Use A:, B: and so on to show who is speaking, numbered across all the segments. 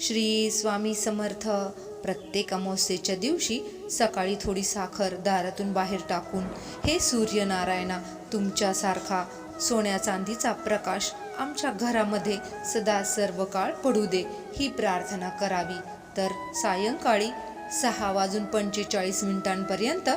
A: श्री स्वामी समर्थ प्रत्येक अमावस्येच्या दिवशी सकाळी थोडी साखर दारातून बाहेर टाकून हे सूर्यनारायणा तुमच्यासारखा सोन्या चांदीचा प्रकाश आमच्या घरामध्ये सदा सर्व काळ पडू दे ही प्रार्थना करावी तर सायंकाळी सहा वाजून पंचेचाळीस मिनिटांपर्यंत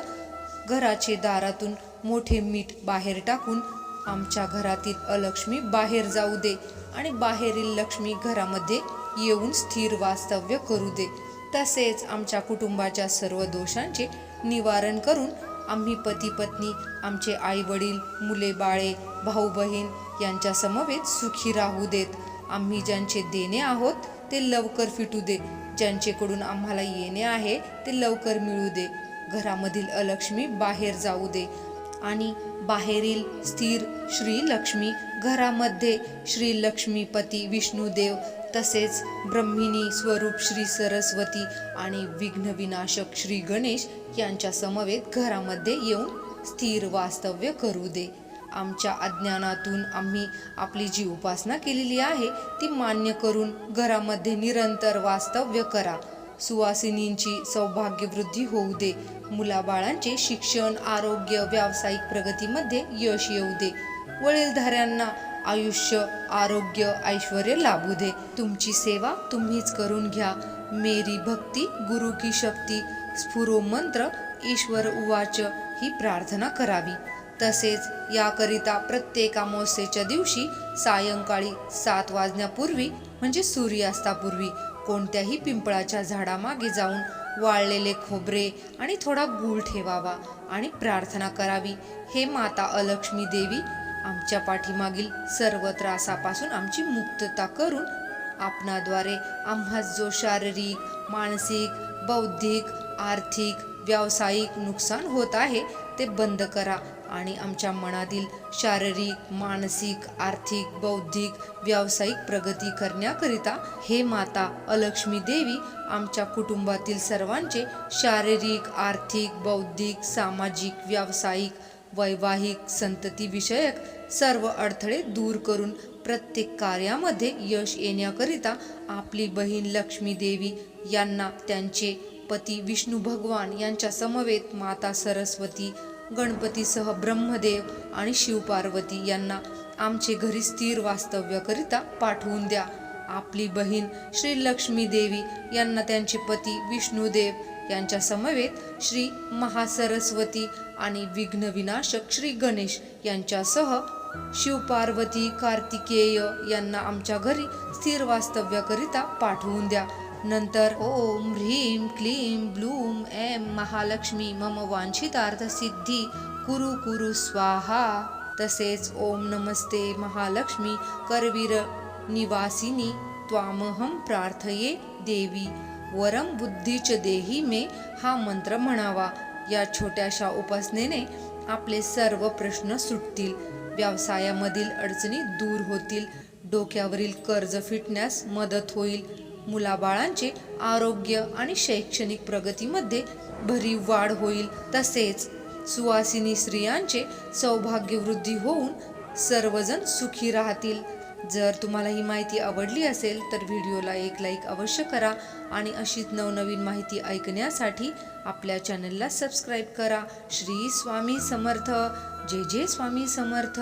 A: घराचे दारातून मोठे मीठ बाहेर टाकून आमच्या घरातील अलक्ष्मी बाहेर जाऊ दे आणि बाहेरील लक्ष्मी घरामध्ये येऊन स्थिर वास्तव्य करू दे. तसेच आमच्या कुटुंबाच्या सर्व दोषांचे निवारण करून आम्ही पती पत्नी आमचे आई वडील मुले बाळे भाऊ बहीण यांच्या समवेत सुखी राहू देत. आम्ही ज्यांचे देणे आहोत ते लवकर फिटू दे. ज्यांचेकडून आम्हाला येणे आहे ते लवकर मिळू दे. घरामधील अलक्ष्मी बाहेर जाऊ दे. आणि बाहेरील स्थिर श्रीलक्ष्मी घरामध्ये श्री लक्ष्मीपती विष्णुदेव तसेच ब्रह्मिणी स्वरूप श्री सरस्वती आणि विघ्नविनाशक श्री गणेश यांच्या समवेत घरामध्ये येऊन स्थिर वास्तव्य करू दे. आमच्या अज्ञानातून आम्ही आपली जी उपासना केलेली आहे ती मान्य करून घरामध्ये निरंतर वास्तव्य करा. सुवासिनींची सौभाग्यवृद्धी होऊ दे. मुलाबाळांचे शिक्षण आरोग्य व्यावसायिक प्रगतीमध्ये यश येऊ दे. वडीलधाऱ्यांना आयुष्य आरोग्य ऐश्वर लाभू दे. तुमची सेवा तुम्हीच करून घ्या. मेरी भक्ती गुरु की शक्ती स्फुरो मंत्र ईश्वर उवाच ही प्रार्थना करावी. तसेच याकरिता प्रत्येक अमावस्येच्या दिवशी सायंकाळी सात वाजण्यापूर्वी म्हणजे सूर्यास्तापूर्वी कोणत्याही पिंपळाच्या झाडामागे जाऊन वाळलेले खोबरे आणि थोडा गूळ ठेवावा आणि प्रार्थना करावी. हे माता अलक्ष्मी देवी आमच्या पाठीमागील सर्व त्रासापासून आमची मुक्तता करून आपणाद्वारे आम्हा जो शारीरिक मानसिक बौद्धिक आर्थिक व्यावसायिक नुकसान होत आहे ते बंद करा. आणि आमच्या मनातील शारीरिक मानसिक आर्थिक बौद्धिक व्यावसायिक प्रगती करण्याकरिता हे माता अलक्ष्मी देवी आमच्या कुटुंबातील सर्वांचे शारीरिक आर्थिक बौद्धिक सामाजिक व्यावसायिक वैवाहिक संततीविषयक सर्व अडथळे दूर करून प्रत्येक कार्यामध्ये यश येण्याकरिता आपली बहीण लक्ष्मी देवी यांना त्यांचे पती विष्णू भगवान यांच्या समवेत माता सरस्वती गणपतीसह ब्रह्मदेव आणि शिवपार्वती यांना आमचे घरी स्थिर वास्तव्याकरिता पाठवून द्या. आपली बहीण श्री लक्ष्मी देवी यांना त्यांचे पती विष्णुदेव यांच्या समवेत श्री महासरस्वती आणि विघ्नविनाशक श्री गणेश यांच्यासह शिवपार्वती कार्तिकेय यांना आमच्या घरी स्थिर वास्तव्याकरिता पाठवून द्या. नंतर ओम ह्रीम क्लीम ब्लूम महालक्ष्मी मम वांछितार्थ सिद्धी कुरु कुरु स्वाहा। तसेच ओम नमस्ते महालक्ष्मी। करवीर निवासिनी त्वामहम प्रार्थये देवी। वरम बुद्धीच देही मे हा मंत्र म्हणावा। या छोट्याशा उपासनेने आपले सर्व प्रश्न सुटतील. व्यवसायामधील अडचणी दूर होतील. डोक्यावरील कर्ज फिटण्यास मदत होईल. मुलाबाळांचे आरोग्य आणि शैक्षणिक प्रगतीमध्ये भरीव वाढ होईल तसेच सुवासिनी स्त्रियांचे सौभाग्यवृद्धी होऊन सर्वजण सुखी राहतील. जर तुम्हाला ही माहिती आवडली असेल तर व्हिडिओला एक लाईक अवश्य करा आणि अशीच नवनवीन माहिती ऐकण्यासाठी आपल्या चॅनलला सबस्क्राईब करा. श्री स्वामी समर्थ. जय जय स्वामी समर्थ.